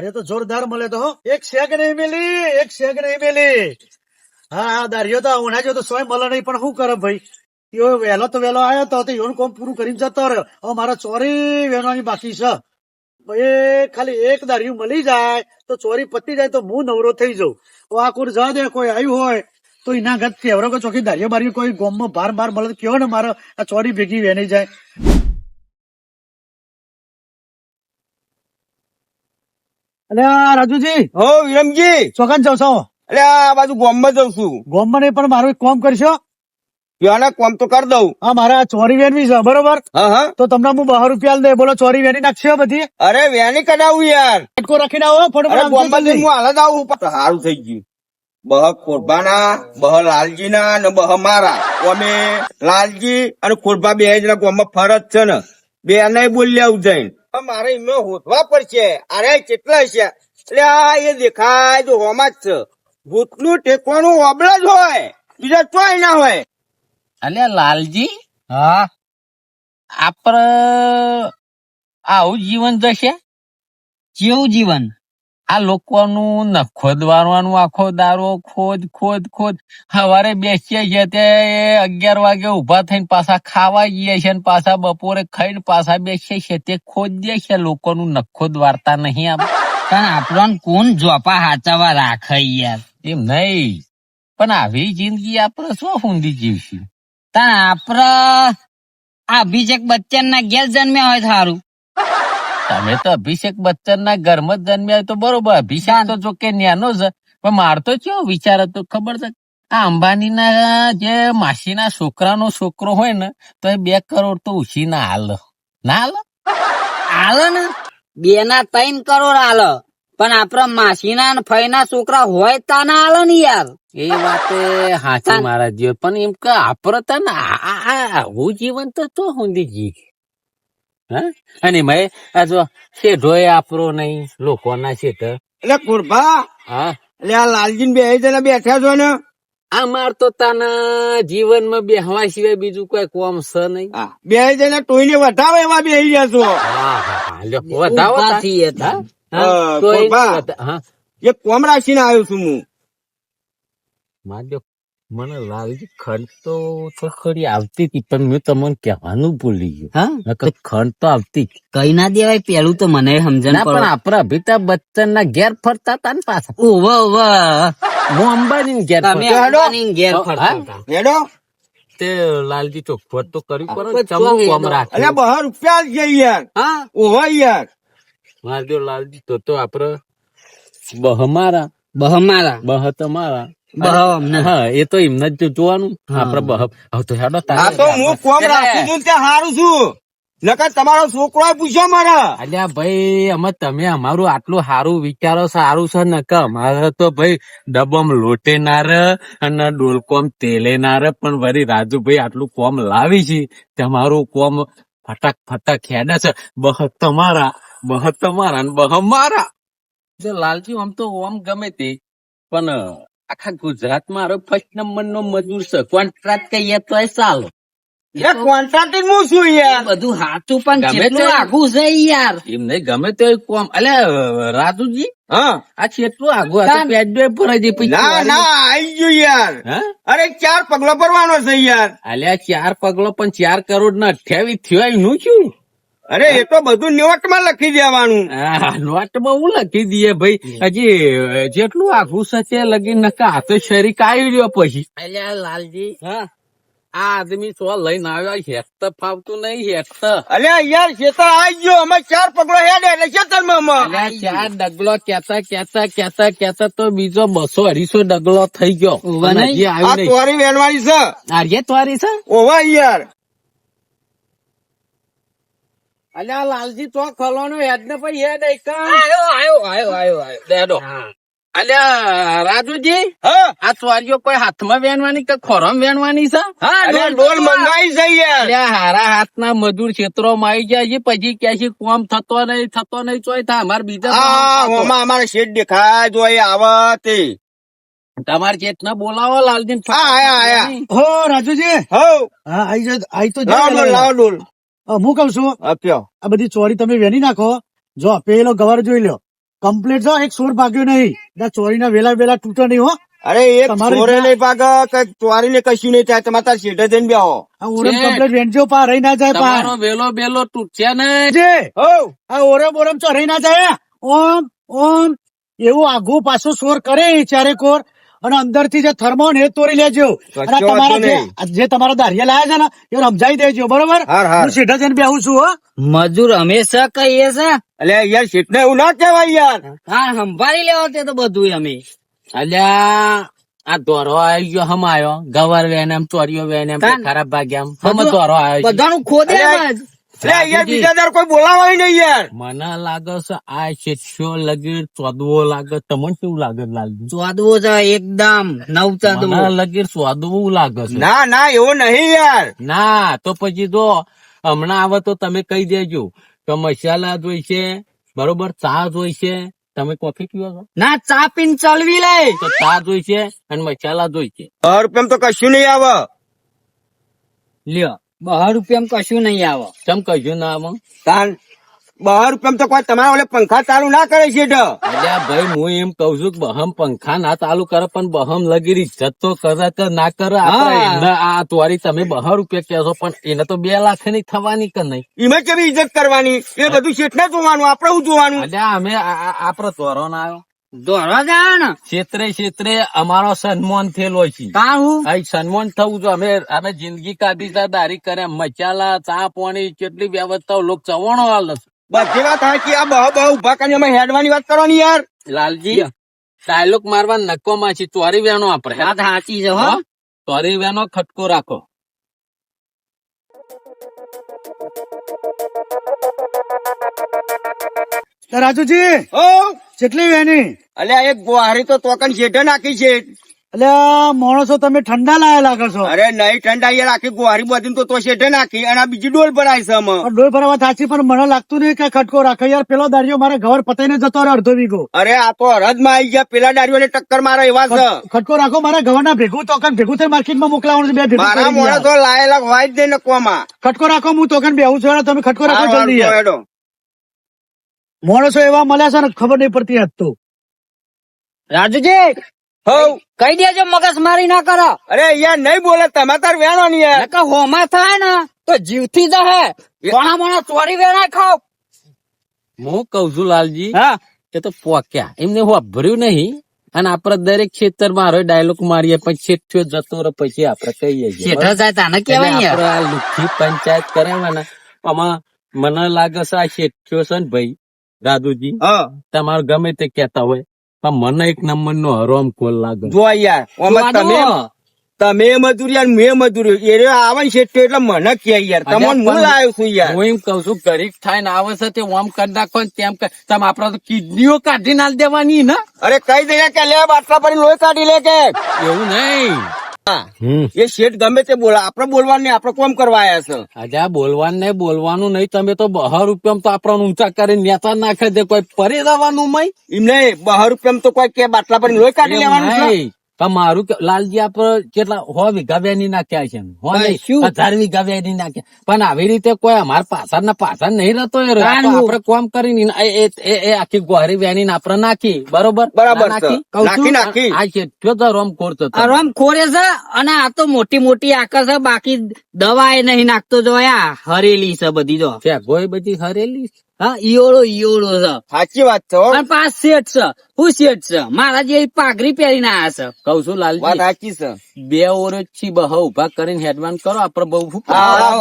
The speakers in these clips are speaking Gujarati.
દારિયો તો જોરદાર મળે તો એક શેક નહીં મેલી, એક શેક નહીં મેલી. હા હા દારિયો તો ઉણા જો તો સોય મળે નહીં, પણ શું કરે ભાઈ? યો વહેલો તો વહેલો આવ્યો તો યોન કોમ પૂરું કરીને જતો રહ્યો. હવે મારા ચોરી વહેવાની બાકી છે. એ ખાલી એક દારિયું મળી જાય, તો ચોરી પતી જાય તો હું નવરો થઈ જાઉં. આ કુર જવા દે, કોઈ આવ્યું હોય, તો એના ઘર કેવરો કે ચોકી દારિયો બારિયો કોઈ ગોમમાં બાર બાર મળે કયો ને મારે? આ ચોરી ભેગી વહેની જાય. અલે રાજુજી. હો વિરમજી. ચોકન જાવ છો અલે આ બાજુ ગોમમાં જઉં છું. ગોમમાં નહીં પણ મારું એક કામ કરશો. પીવાના કોમ તો કરી દઉં. હા મારા ચોરી વેનવી છે બરોબર? હા હા. તો તમને હું બહાર રૂપિયા દે બોલો ચોરી વેની નાખશો બધી? અરે વેની કઢાવું યાર. ફટકો રાખીને આવો ફટોફટ ગોમમાં હું હાલત આવું. પણ સારું થઈ ગયું. બહ ખોરબાના બહ લાલજીના ને બહ મારા. અમે લાલજી અને ખોરબા બે જણા ગોમમાં ફરજ છે ને. બે નહીં બોલ્યા પણ મારે એમને હોતવા પડશે. અરે કેટલા છે? એટલે આ એ દેખાય તો હોમાં જ છે. ભૂતનું ટેકવાનું ઓબળા જ હોય. બીજા ચોય ના હોય. અલે લાલજી હા? આપડે આવું જીવન જશે કેવું જીવન? આ લોકોનું નખોદ વારવાનું આખો દારો ખોદ ખોદ ખોદ. સવારે બેસીએ છીએ તે અગિયાર વાગે ઊભા થઈને પાછા ખાવા જઈએ છે ને પાછા બપોરે ખાઈને પાછા બેસીએ છીએ. તે ખોદ દે છે લોકોનું નખોદ વાર્તા નહીં આપ પણ આપણને કોણ જોપા હાચવા રાખે યાર? એમ નહીં. પણ આવી જિંદગી આપણે શું ઊંધી જીવશું? તાણ આપણે આ અભિષેક બચ્ચન ના ગેર જન્મ્યા હોય સારું. તમે તો અભિષેક બચ્ચન ના ઘરમાં જન્મ્યા તો બરોબર અભિષેક તો જો કે ન્યાનો છે પણ મારતો કેવો વિચાર હતો ખબર છે? આ અંબાની ના જે માસી ના છોકરાનો છોકરો હોય ને તો એ બે કરોડ તો ઉછી ના હાલ. ના હાલ? હાલ ને? બે ના ત્રણ કરોડ આલો પણ આપડે માસીના ને ફઈના છોકરા હોય તા ના હાલ ને યાર. એ વાત હાચી મારા જીવ પણ એમ કે આપડે તને આ- આવું જીવન તો તો સુધી જી. હા અને મેં આ જો શેઠો એ આપરો નહીં લોકોના શેઠ એટલે કુરભા હા એટલે આ લાલજી બે જણા બેઠા છો ને અમાર તો તાના જીવનમાં બેહવા સિવાય બીજું કોઈ કોમ છે નહીં હા, બે જણા ટોઈને વટાવે એવા બે રહ્યા છો હા, હા, હા, લ્યો, વધાવો ઊભા તા. થઈએ તા. હા? હા, તો એ ખોભા. વધ- હા. એક કોમ રાખીને આવ્યો છું હું માર્યો, મને લાલજી ખંડ તો તો ખરી આવતી હતી પણ મેં તમને કહેવાનું ભૂલી ગયું. હા? ખંડ તો આવતી કઈ ના દેવાય પેલું તો મને સમજણ પણ આપણા અભિતાભ બચ્ચન ના ઘેર ફરતા હતા ને પાછા. ઓવા ઓવા હું અંબાની ઘેર ઘેર ફરતા તે લાલજી તો કર્યું પર આપણે ચમો ચોવીસ કોમ તો- રાખ્યું બહાર રૂપિયા જઈ યાર. હા? ઓવા યાર. મારજો લાલજી તો તો આપડે બહ મારા બહ મારા બહ તમારા હા એ તો એમને જ જોવાનું. આપડે બહ તો હેડો તારે તો હું કોમ રાખું છું ત્યાં હારું છું. નકર તમારો છોકરો પૂછ્યો મારા. અલ્યા ભાઈ અમે તમે અમારું આટલું સારું વિચારો સારું છે નક અમારે તો ભાઈ ડબ્બમ લોટે ના રે અને ડોલકોમ તેલે ના રે પણ વળી રાજુભાઈ આટલું કોમ લાવી છે. તમારું કોમ ફટાક ફટાક હેડે છે. બહ તમારા બહ તમારા ને બહ મારા. જો લાલજી આમ તો ઓમ ગમે તે પણ આખા ગુજરાતમાં મારો ફર્સ્ટ નંબર નો મજૂર છે. કોન્ટ્રાક્ટ કહીએ તો ચાલો. એ કોન્ટ્રાક્ટર હું છું યાર. બધું હાચું પણ કેટલું આઘું છે યાર. એમ ગમે તે કોમ. અલે રાજુજી હા. આ છેટલું આગું આ તો પેડવે જ પછી ના ના આઈ ગયું યાર. હા? અરે ચાર પગલો ભરવાનો છે યાર. અલ્યા ચાર પગલો પણ ચાર કરોડ ના અઠ્યાવીસ થયો નું શું અરે એ તો બધું નોટમાં લખી દેવાનું. આ નોટમાં હું લખી દઈએ ભાઈ? હજી જેટલું આખું સચે લગી નકા હાથે શરીક આવી રહ્યો પછી. અલ્યા લાલજી. હા. આ આદમી સો લઈને આવ્યા હેત તો ફાવતું નહીં હેત તો. અલ્યા યાર ખેતર આવી ગયો અમે ચાર પગડો હેડે એટલે ખેતરમાં ચાર ડગલો કેતા કેતા કેતા કેતા તો બીજો બસો અઢીસો ડગલો થઈ ગયો. આ તોરી વેણવાની છે. આર્ય તવારી છે? ઓવા યાર. અલ્યા લાલજી તો ખલોનો હેડ ને પછી હેડ એક આયો આયો આયો આયો આયો. દેડો અલ્યા રાજુજી હા. આ ચોરીઓ કોઈ હાથમાં વેણવાની કે ખોરમ વેણવાની છે? ડોલ મંગાઈ છે યાર. અલ્યા હારા હાથના મજૂર ક્ષેત્રોમાં આવી ગયા છે પછી કે છે કોમ થતો નહીં થતો નહીં ચોય થાય અમારે બીજા અમારે શેઠ દેખાય જો એ આવે તમારે જેટના બોલાવો લાલજી હા, આયા, આયા. હો રાજુજી. હો. હા આઈ જ આઈ તો લાવો ડોલ લાવો ડોલ. હા, હું કઉ છું આ બધી ચોરી તમે વેની નાખો. જો પેલો ગવાર જોઈ લો કમ્પ્લીટ જો એક સોર ભાગ્યો નહીં. ચોરી ના વેલા વેલા તૂટો નહીં હો. અરે એક ત્યાં- નહીં ભાગ કઈ ચોરીને કશું નહીં થાય તમારે તાર શેઠે જઈને બેહો. આ ઓરમ. કમ્પ્લીટ વેચજો પા રહી ના જાય પા તમારો વેલો બેલો તૂટશે ને જે આ ઓરમ ઓરમ ચો રહી ના જાય. ઓમ ઓમ એવું આઘું પાછું સોર કરે ચારે કોર અને અંદરથી જે થર્મો ને એ તોડી લેજો. અને તમારા જે જે તમારા દારિયા લાયા છે ને એ સમજાવી દેજો બરોબર. હું સીધા જઈને બેહું છું હો. મજૂર હંમેશા કહીએ છે. એટલે યાર શેઠને એવું ના કહેવાય યાર. હા સંભાળી લેવો તે તો બધું અમે. અલ્યા આ દોરો આવી ગયો હમ આવ્યો. ગવર વેન એમ ચોરીઓ વેન એમ ખરાબ ભાગ્યા એમ હમ દોરો આવ્યો. બધાનું ખોદે યાર બીજા દર કોઈ બોલાવાય નહીં યાર. મને લાગે છે આ શેઠિયો લગે ચોદવો લાગે. તમને કેવું લાગે લાલજી? ચોદવો છે એકદમ નવ ચદવો મને ચોદવું લાગે છે. ના ના એવું નહીં યાર. ના તો પછી જો હમણાં આવે તો તમે કહી દેજો કે મસાલા જોઈશે બરોબર ચા જોઈશે તમે કોફી પીવો છો? ના ચા પીને ચલવી લે. તો ચા જોઈશે અને મસાલા જોઈશે રૂપિયા તો કશું નહીં આવે. લ્યો. બહાર રૂપિયા કશું નહીં આવે. તમ કશું ના આમાં તાન બહાર રૂપિયા તો કોઈ તમારા ઓલે પંખા ચાલુ ના કરે છે અલ્યા ભાઈ હું એમ કઉ છું કે બહમ પંખા ના ચાલુ કરે પણ બહમ લગી ઇજ્જત તો કરે કે ના કરે આ તોરી તમે બહાર રૂપિયા કહેશો પણ એને તો બે લાખની થવાની કે નહીં? એમાં કેવી ઇજ્જત કરવાની? એ બધું શેઠને જોવાનું આપણે શું જોવાનું? અલ્યા અમે આપડે તોરો ના આવ્યો. ક્ષેત્રે ક્ષેત્રે અમારો સન્માન થયેલો છે. કા હું? આ સન્માન થવું જો અમે અમે જિંદગી કાઢી દારી કરે મચાલા ચા પાણી કેટલી વ્યવસ્થાઓ લોક ચવાણો હાલ બધી વાત હાચી આ બહુ બહુ ઊભા કરી અમે હેડવાની વાત કરવાની યાર. લાલજી ડાયલોગ મારવા નક્કો માં છે ચોરી વેનો આપડે વાત સાચી છે હો? ચોરી વેનો ખટકો રાખો. રાજુજી. હો. કેટલી વેની અલ્યા એક ગુહારી તો તોકન શેઠે નાખી છે. એટલે માણસો તમે ઠંડા લાયા લાગે છો? અરે નહીં ઠંડા યાર આખી ગુહારી બધી તો તો શેઠે નાખી અને બીજી ડોલ ભરાય છે અમે ડોલ ભરાવા સાચી પણ મને લાગતું નહીં કે ખટકો રાખે. યાર પેલો દારિયો મારે ઘર પતાઈને જતો રહ્યો અડધો વીઘો. અરે આ તો હરદમાં આવી ગયા. પેલા દાડીઓને ટક્કર મારે એવા છે. ખટકો રાખો મારા ઘરના ભેગું તોકન ભેગું થઈ માર્કેટમાં મોકલાવાનું છે. બે ભેગું મારા તો લાયેલા હોય જ નહીં નકવામાં. ખટકો રાખો હું તોકન બેહું છું. તમે ખટકો રાખો જલ્દી હેડો. માણસો એવા મળ્યા છે ને ખબર નહીં પડતી આજ તો. રાજુજી હઉ. કહી દેજો મગજ મારી ના કરો. અરે યાર નહીં બોલે તમે તાર વેણો ની યાર. નકર હોમાં થાય ને તો જીવથી જહે. કોણા મોણા ચોરી વેણા ખાવ. હું કઉ છું લાલજી હા. એ તો પોક્યા. એમને વાભર્યું નહીં અને આપડે દરેક ખેતરમાં ડાયલોગ મારીએ પછી છેઠ્યો જતો રહે પછી આપડે કહીએ. જાય તાને આ પંચાયત કરાવવાના. આમાં મને લાગે છે આ શેઠ્યો છે ને ભાઈ દાદુજી હા. તમારે ગમે તે કેતા હોય પણ મને એક નંબર નો હરોમ ખોલ લાગે. જો યાર તમે તમે મજૂરી અને મેં મજૂરી એ આવે ને શેઠ એટલે મને કે યાર તમને હું લાવ્યો છું યાર. હું એમ કઉ છું ગરીબ થાય ને આવે છે તે ઓમ કરી નાખો ને તેમ તમે આપડે તો કિડનીઓ કાઢી નાલ દેવાની ને? અરે કઈ દે કે લે બાટલા પર લોહી કાઢી લે કે. એવું નહીં. એ શેઠ ગમે તે બોલા. આપડે બોલવાનું નહીં આપડે કોમ કરવા આયા છે. આજે બોલવાનું નહીં બોલવાનું નહીં તમે તો બહાર રૂપિયા તો આપણને ઊંચા કરીને નેતા નાખે છે કોઈ ફરી દેવાનું મય? એમ નહીં બહાર રૂપિયા તો કોઈ કે બાટલા પર લોહી કાઢી લેવાનું નહીં. મારું કે- લાલજી આપડે કેટલા હો વીઘા બેની નાખ્યા છે? હજાર વીઘા બેની નાખ્યા પણ આવી રીતે કોઈ અમાર પાછળ ના પાછળ નહીં રહેતો. આપણે કોમ કરીને એ- આખી ગોહરી બેની આપડે નાખી બરોબર બરાબર નાખી? નાખી, નાખી. આ છે જો તો રોમ ખોરે છે અને આ તો મોટી મોટી આકર છે બાકી દવા એ નહીં નાખતો જોયા હરેલી છે બધી જો છે ગોય બધી હરેલી છે. હા ઈયોળો ઈયોળો છે. સાચી વાત છે હો. અને પાંચ શેઠ છે. હું શેઠ છે. મારા જે પાઘરી પહેરીને આયા છે. કઉ છું વાત સાચી છે. બે ઓરજથી બહુ. ઊભા કરીને હેડવાન કરો. આપડે બહુ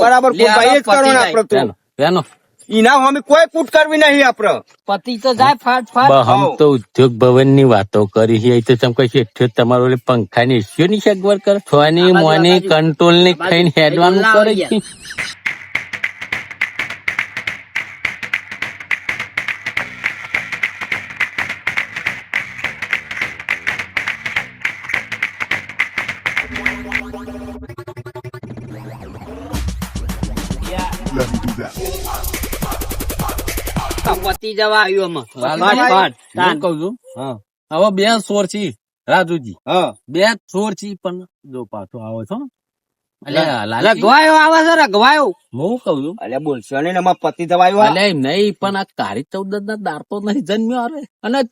બરાબર. લે, ભાઈ જ પતી કરો ને જાય. આપડે તો ચાલો, બેનો એના અમે કોઈ કૂટ કરવી નહીં આપડે પતિ તો જાય ફાટ ફાટ. હમ તો ઉદ્યોગ ભવનની વાતો કરી છે. તો તમે કઈ છે? તમારો પંખા ની ઇસ્યુ ની સગવડ કરો? છોની મોની કંટ્રોલની. ખાઈને હેડવાનું કરે પતિ જવા આવ્યું હવે બે સોર છી રાજુજી. બે છી પણ જો પાછો આવો છો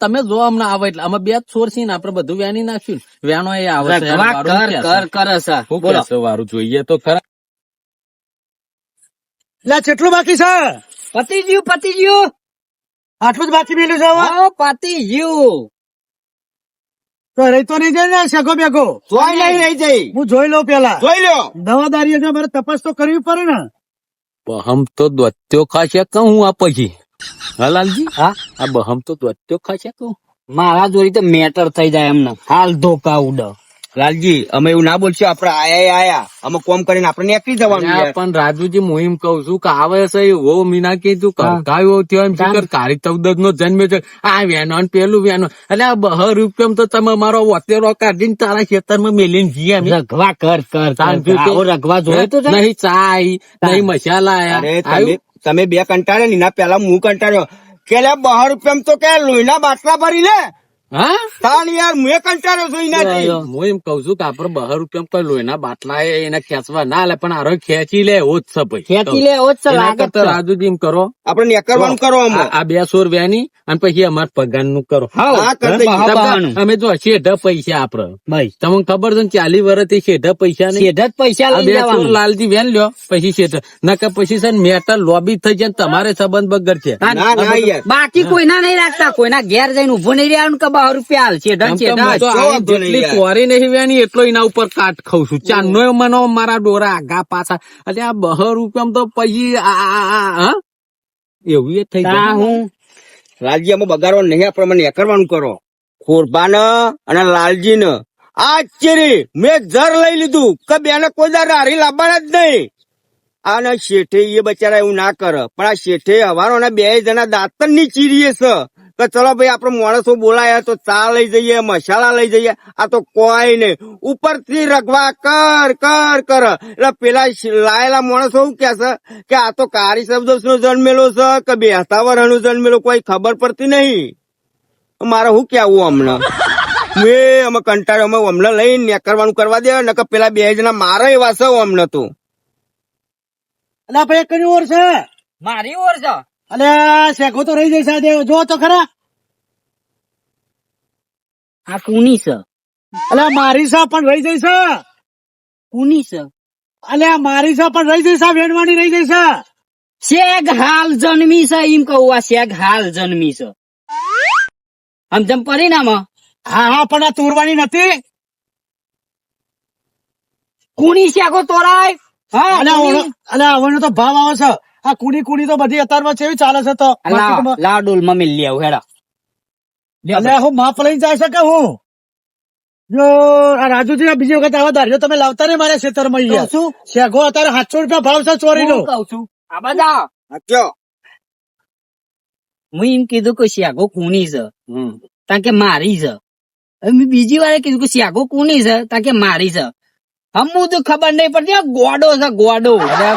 તમે જો હમણાં આવે એટલે અમે બે જ છોર છીએ ને આપડે બધું વેની નાખ્યું. વેનો એ આવે વારું? જોઈએ તો ખરા. કેટલું બાકી છે? પતી ગયું પતી ગયું આટલું જ બાકી મેલું છે પતી ગયું તો રહી તો નહીં જાય ને શેકો બેકો જોઈ નહીં રહી જઈ. હું જોઈ લઉં પેલા. જોઈ લો દવાદારી મારે તપાસ તો કરવી પડે ને. બહમ તો દોત્યો ખાશે કહું આ પછી? હા લાલજી? હા? આ બહમ તો દોત્યો ખાશે કહું મારા જોડી તો મેટર થઈ જાય એમને. હાલ ધોકા ઉડ. લાલજી અમે એવું ના બોલશું આપડે આયા આયા. અમે કોમ કરીને આપણે નીકળી જવાનું પણ રાજુજી હું એમ કઉ છું કે આવે છે એવો મીના કીધું કરકાયો થયો એમ શું કારી કાળી ચૌદ નો જન્મ છે આ વેનો ને પેલું વેનો એટલે આ બહ રૂપિયમ તો તમે મારો વતેરો કાઢીને તારા ખેતરમાં મેલીને જઈએ અમે રઘવા કર કર. આવો રઘવા તો? નહીં ચાય નહીં મસાલા તમે તમે બે કંટાળે ને પેલા હું કંટાળ્યો. કે બહાર રૂપિયા તો કે લોહીના બાટલા ભરી લે? હા? તાણ યાર હું કંટાળ્યો છું એનાથી હું એમ કઉ છું કે આપડે બહાર રૂપિયા કોઈ લોહીના બાટલા એને ખેંચવા ના લે પણ આરો ખેંચી લે એવો જ છે ભાઈ. ખેંચી લે એવો જ છે, લાગે જ રાજુજી એમ કરો. આપડે નીકળવાનું કરો આ આ બે સોર વ્યાની અને પછી અમાર પગારનું કરો. અમે જો શેઢા પૈસા આપડે. ભાઈ. તમને ખબર છે ને ચાલી વર્ષથી શેઢા પૈસા નહીં? શેઢા જ પૈસા બે લાલજી વેન લ્યો પછી શેઠ નકર પછી છે ને મેટર લોબી થઈ જાય ને તમારે સંબંધ બગડ છે ના ના બાકી કોઈના નહીં રાખતા. કોઈના ઘેર જઈને ઊભો નહીં રહેવાનું કે બહાર રૂપિયા હાલ છે આમ તો હું તો શું આ વાંધો નહીં જેટલી કોરી નહીં વેની એટલો એના ઉપર કાટ ખાઉં છું. ચાનો મનો મારા ડોરા આગા પાછા. એટલે આ બહ રૂપિયા તો પછી એવું એ થઈ જાય. હું. રાજ્યમાં અમે નહીં આપણે મને નીકળવાનું કરો. ખોરબાન અને લાલજી ને આશ્ચર્ય! મેં જર લઈ લીધું. કે બેને કોઈ દર હારી લાવવાના જ નહીં. અને શેઠે એ બચારા એવું ના કરે. પણ આ શેઠે હવારો બે જણા દાંતનની ચીરીએ છે. કે ચલો ભાઈ આપણે માણસો બોલાયા તો ચા લઈ જઈએ મસાલા લઈ જઈએ. આ તો કોઈ નહીં. ઉપરથી રગવા કર કર કર. એટલે પેલા લાયેલા માણસો શું કે છે? કે આ તો કારી શબ્દ નો જન્મેલો છે કે બેહતાવર નો જન્મેલો કોઈ ખબર પડતી નહીં. મારે શું કેવું હમણાં મેં અમે કંટાળો અમે હમણાં લઈને નીકળવાનું કરવા દે કે પેલા બે જણા મારે એવા છે હમણાં તું. એટલે ભાઈ કઈ ઓર છે? મારી ઓર છે? અને શેખો તો રહી જશે આજે જો તો ખરા. આ કુની છે? અલે મારી સા પણ રહી જશે. કુની છે? અલે મારી સા પણ રહી જશે વેણવાની રહી જશે. શેખ હાલ જન્મી છે એમ કહું આ શેખ હાલ જન્મી છે. આમ જેમ પરિણામ હા? હા પણ આ તોરવાની નથી. કુની શેખો તોરાય? હા? ઓળો- અને આવવાનો તો ભાવ આવે છે. આ કુડી કુડી તો બધી અત્યારમાં કેવી ચાલે છે તો. લાવ માર્કેટમાં. લાવ ડોલ મમ્મી લે આવું હેડા. એટલે હું માફ લઈને જાય શકે હું? જો આ રાજુજી બીજી વખત આવા ધાર્યો તમે લાવતા ને મારા ખેતરમાં અહીંયા. શું શેગો અત્યારે સાતસો રૂપિયા ભાવ છે ચોરી નો કહું છું? આ બધા? કયો? હું એમ કીધું કે શેગો કુણી છે. કારણ કે મારી છે. મેં બીજી વાર કીધું કે શેગો કુની છે કારણ કે મારી છે. હમું તો ખબર નહીં પડતી આ ગોડો છે ગોડો.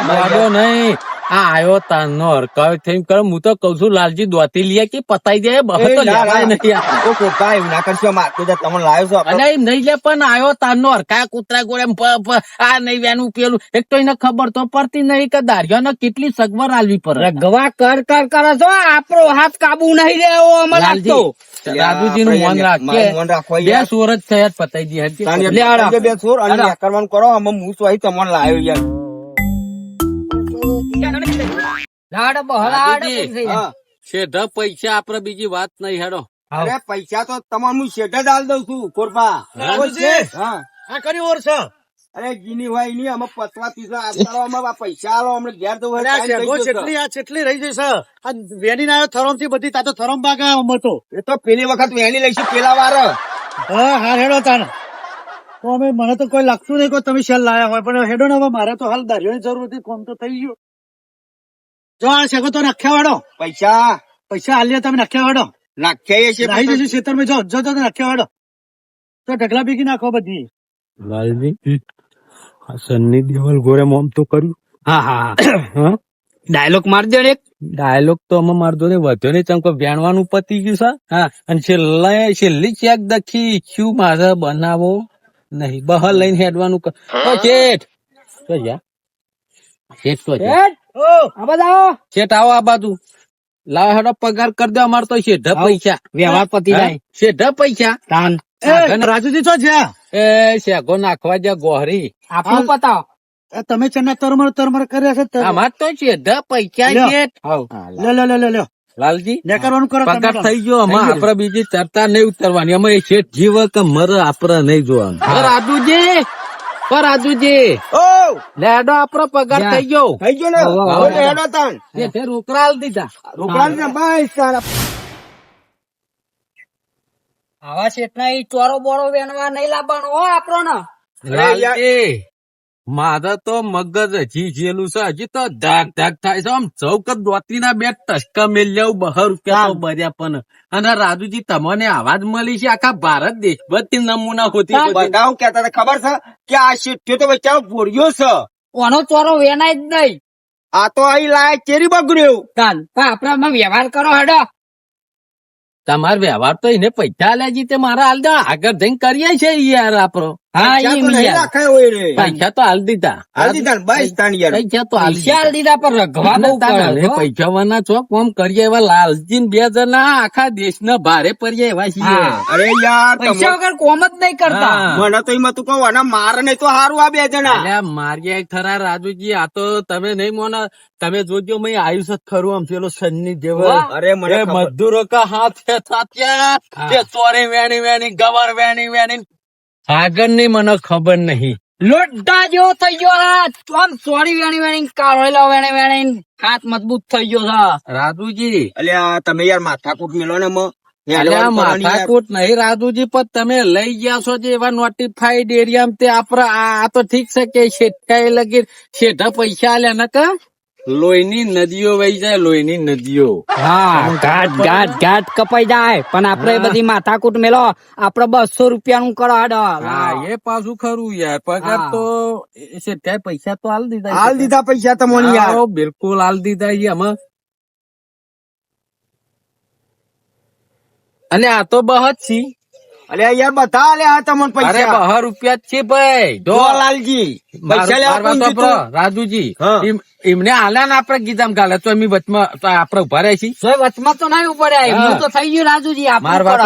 ગોડો નહીં. આ આયો તાનો હરકાવ થઈને કરે હું તો કઉ છું લાલજી દોતી લે કે પતાઈ જાય બહુ તો લેવાય નહીં કોકા એવું ના કરશો મારતો જા તમે લાવ્યો છો અને એમ નહીં લે પણ આયો તાનો હરકા કૂતરા ગોળે આ નહીં વેનું પેલું. એક તો એને ખબર તો પડતી નહીં કે દારિયાને કેટલી સગવડ આલવી પડે. ગવા કર કર કરે છો આપણો હાથ કાબુ નહીં રહેવો અમે લાગતો. રાજુજી નું મન રાખીએ. બે. સુરત થયા પતાઈ દી. બે છોર અને કરવાનું કરો. અમે હું શું અહીં તમને લાવ્યો યાર. શેઢા પૈસા આપડે બીજી વાત નહીં હેડો. અરે પૈસા તો તમારું હું શેઠ જ આલ દઉં છું કોરપા હા. કરી ઓર છે? અરે ગીની હોયની અમે અમે આ પૈસા આલો અમને ઘેર તો અરે આ શેગો ચેટલી આ ચેટલી રહી જશે. આ વેની ના થરમથી બધી તા તો થરમ બાગા અમર તો એ તો પેલી વખત વેની લઈશું પેલા વાર. હા હા હેડો તાને તો અમે મને તો કોઈ લાગતું નહીં કોઈ તમે શેલ લાયા હોય પણ હેડો ને હવે મારે તો હાલ દારીઓની જરૂર હતી કોમ તો થઈ ગયું. જો આ શેગો તો નખ્યા વાળો. પૈસા? પૈસા હાલ્યા તમે નખ્યા વાળો. નાખ્યા છે રાહી જશે ખેતરમાં જો જો તો નખ્યા વાળો. તો ઢગલા ભેગી નાખો બધી. લાલજી સન્ની દેવલ ગોરે મોમ તો કર્યું. હા હા હા. ડાયલોગ મારજો ને એક. ડાયલોગ તો અમે મારજો ને વધ્યો નહીં ચમકો વેણવાનું પતી ગયું છે હા? અને છેલ્લા છેલ્લી ચેક દખી શું મારે બનાવો નહીં. બહાર લઈને હેડવાનું ઓ શેઠ. તો જા. શેઠ તો જા. શેઠ આવો આ બાજુ. લાવ હેડો પગાર કરી દો અમાર તો શેઠ પૈસા. વ્યવહાર પતિ જાય? શેઠ પૈસા? તાન. રાજુજી છો છે? એ શેગો નાખવા જા ગોહરી. આપણું પતાવ. એ તમે ચેના તરમર તરમર કર્યા છે અમાર તો ઢ પૈસા. શેઠ. લ્યો લ્યો લ્યો લ્યો. લાલજી નેકરવાનું કરો પગાર થઈ ગયો અમાર આપડે બીજી ચર્ચા નહીં ઉતરવાની. અમે શેઠ જીવ કે મર આપડે નહીં જોવાનું. રાજુજી. ઓ રાજુજી ઓ! લેડો આપડો પગાર થઈ ગયો. થઈ ગયો ને? હવે, હેડો તાન એ ફેર આલ દીધા. રોકડા બાય સારા આવા શેઠ ના ચોરો બોરો વેણવા નહીં લાવવાનો હો આપણો ને મારે તો મગજ હજી જેલું છે હજી તો ધાક ધાક થાય છે. આમ ચૌક દોતી ના બે ટસકા મેલ્યા બહાર રૂપિયા તો ભર્યા પણ. અને રાજુજી તમને આવાજ મળી છે આખા ભારત દેશ બધી નમૂના હોતી હું કહેતા ખબર છે કે આ શેઠિયો તો બચારો ભોળ્યો છે. ઓનો ચોરો વેનાય જ નહીં. આ તો અહીં લાય ચેરી બગડ્યું. કાલ પણ આપડે આમાં વ્યવહાર કરો હેડો. તમારો વ્યવહાર તો એને પૈસા આલ્યા જી તે મારા હાલ દો આગળ જઈને કરીએ છે યાર આપડો હા પૈસા તો હાલ દીધા. હાલ દીધા પૈસા તો હાલ દીધા. પર રઘવા બહુ પડે હો. છો કોમ કરીએ એવા લાલજી બે જણા આખા દેશ ના ભારે પડીએ એવા છીએ. અરે યાર પૈસા વગર કોમ જ નહીં કરતા. મને તો એમાં તું કહું માર નહીં તો હારું આ બે જણા. અલ્યા માર્યા ખરા રાજુજી આ તો તમે નહીં મોના. તમે જોજો મેં આયુષ જ ખરું આમ પેલો સન્ની જેવો. અરે મને મજદૂરો કા હાથ છે થાત્યા તે ચોરી વેણી વેણી ગવર વેણી વેણી. આગળની મને ખબર નહીં. લોઢા જેવો થઈ ગયો આમ સોરી વેણી વેણી કાઢેલો વેણી વેણી હાથ મજબૂત થઈ ગયો છે. રાજુજી અલ્યા તમે યાર માથાકૂટ મેલો ને માથાકૂટ નહીં રાજુજી પણ તમે લઈ ગયા છો જે એવા નોટિફાઈડ એરિયા તે આપડે આ તો ઠીક છે કે શેઠકાએ લગી શેઠા પૈસા આલ્યા ન કા લોહીની નદીઓ વહી જાય લોહીની નદીઓ. હા ઘાટ ઘાટ ઘાટ કપાઈ જાય. પણ આપડે બધી માથાકૂટ મેલો આપડે બસો રૂપિયા નું કરાડ હા એ પાછું ખરું યાર. પગાર. તો શેઠાએ પૈસા તો હાલ દીધા હાલ દીધા પૈસા તમને યાર. બિલકુલ હાલ દીધા છે અમે અને આ તો બહત છી. અલે યાર બધા આલ્યા આ તમને અરે પૈસા. બહાર રૂપિયા જ છે ભાઈ. જો લાલજી. પૈસા લેવા રાજુજી. એમને આલ્યા ને આપડે ગીધામ ગાલે તો એમની વચમાં તો આપડે ઊભા રહ્યા છીએ. વચમાં તો નહીં ઊભા રહ્યા. એમનું તો થઈ ગયું રાજુજી. માર વાત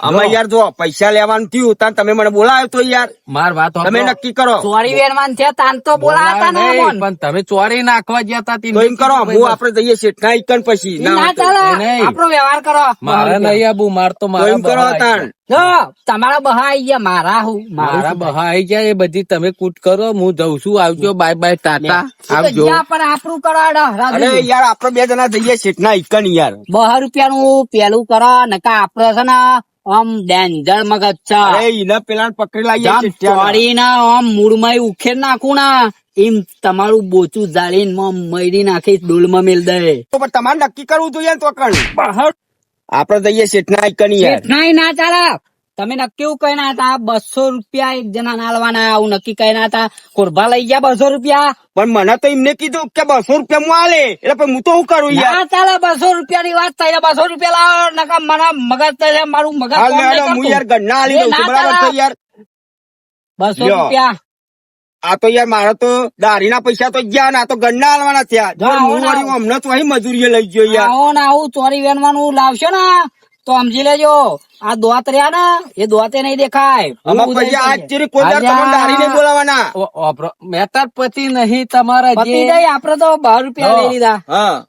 અમે યાર જો પૈસા લેવાનું થયું તાન તમે મને બોલાવ્યો તો યાર. માર વાત તમે નક્કી કરો. સોરી વેરવાન છે તાન તો બોલાતા ને પણ તમે ચોરી નાખવા ગયા તા તે એમ કરો હું આપડે જઈએ છીએ ના ઇકન પછી. ના. ચાલે. આપણો વ્યવહાર કરો. મારે નહીં આબુ માર તો મારે એમ કરો તાણ તમારા બહા આઈ ગયા મારા હું. મારા? બહા આઈ ગયા એ બધી તમે કૂટ કરો હું જઉં છું. આવજો. બાય બાય ટાટા. આવજો. પણ આપણું કરાડ અરે યાર આપડે બે જણા જઈએ શેઠના ઈકન યાર. બહાર રૂપિયા નું પેલું કરા નકા આપડે છે ને આમ ડેન્જર મગજ છે અરે ઈને પેલા પકડી લાવીએ ચોરી ના આમ મૂળમાં ઉખેર નાખું ના. એમ તમારું બોચું જાળીને મયડી નાખી ડોલમાં મેલ દે. તો પણ તમારે નક્કી કરવું જોઈએ તો કણ. આપડે જઈએ શેઠના એક યાર. ના ચાલે. તમે નક્કી એવું ના હતા? બસો રૂપિયા એક જણા નાલવાના આવું નક્કી ના હતા? કોરબા લઈ ગયા બસો રૂપિયા? પણ મને તો એમને કીધું કે બસો રૂપિયા હું આલે. એટલે પણ હું તો શું કરું યાર? ચાલે બસો રૂપિયા ની વાત થઈ બસો રૂપિયા લાવો નકા મને મગજ થઈ મારું મગજ હું. યાર ઘરના આલી દઉં બરાબર. યાર? બસો રૂપિયા. આ તો યાર મારા તો દાઢીના પૈસા તો ગયા ને આ તો ગંડા આલવાના થયા. હું હમણાં તો અહીં મજૂરીએ લઈ ગયો યાર. ને આવું ચોરી વેનવાનું લાવશો ને? તો સમજી લેજો. આ દોત રહ્યા ને એ દોતે નહીં દેખાય. મહેતા પતિ નહીં તમારા આપડે તો બાર રૂપિયા લઈ લીધા. હા.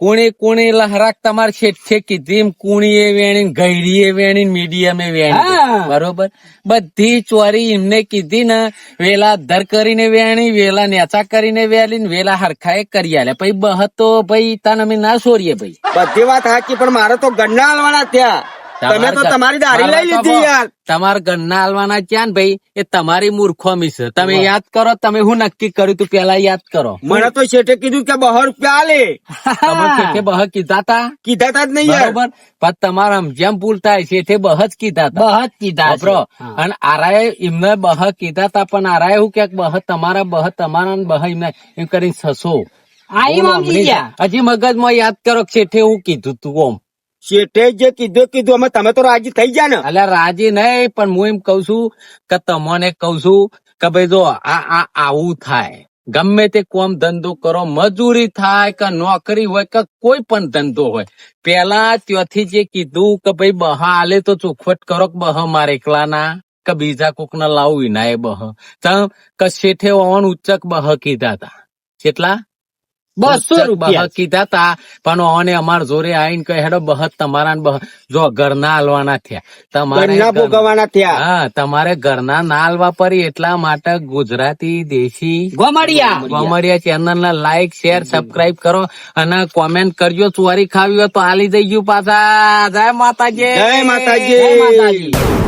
કુણી કુણી લહરાક તમારે છે કીધી કુણીએ વેણી ગૈરીએ વેણી મીડિયમે વેણી. બરોબર? બધી ચોરી એમને કીધી ને વેલા ધર કરીને વેણી વેલા નેચા કરીને વેલી ને વેલા હરખાએ કરી આલે. પછી બહ તો ભાઈ તને અમે ના છોરીએ ભાઈ. બધી વાત સાચી પણ મારે તો ગણના હાલવાના થયા. તમે તો તમારી દાઢી લઈ લીધી યાર. તમારા ઘરના હાલવાના ક્યાં ભાઈ? એ તમારી મૂર્ખોમી છે તમે યાદ કરો તમે હું નક્કી કર્યું તું પેલા યાદ કરો. મને તો શેઠે કીધું કે બહો રૂપિયા આલે. તમે બહ કીધા તા? કીધા તા જ નહીં બરોબર. પણ તમારા જેમ ભૂલ થાય શેઠે બહ જ કીધા તા. બહત કીધા બરો. અને આરાએ એમને બહ કીધા તા પણ આરાએ હું કે બહ તમારા બહ તમારા ને બહ એમને એમ કરીને સસો. હજી મગજમાં યાદ કરો કે શેઠે હું કીધું તું ઓમ. શેઠે કીધું કીધું. અમે તમે તો રાજી થઈ ગયા ને. અલ્યા રાજી નહીં, પણ હું એમ કઉ છું કે તમને કઉ છું કે ભાઈ જો આ આ આવું થાય. ગમે તે કોમ ધંધો કરો, મજૂરી થાય કે નોકરી હોય કે કોઈ પણ ધંધો હોય. પેલા ત્યાંથી જે કીધું કે ભાઈ બહા, આલે તો ચોખવટ કરો કે બહ મારે એકલાના, કે બીજા કોક ના લાવું વિનાય બહ. કે શેઠે ઓન ઉચ્ચક બહ કીધા હતા કેટલા? બસો રૂપિયા. કીધા તા પણ ઓને અમાર જોરે આઈને કહે હેડો બહત તમારા જો ઘરના હાલવાના થયા. તમારે ભોગવવાના થયા. હા તમારે ઘરના ના હાલવા પડી એટલા માટે ગુજરાતી દેશી ગોમડિયા. ગોમડિયા ચેનલ ને લાઈક શેર સબસ્ક્રાઇબ કરો અને કોમેન્ટ કરજો. ચુવારી ખાવી હોય તો હાલી જઈ ગયું પાછા. જય માતાજી. જય માતાજી. જય માતાજી.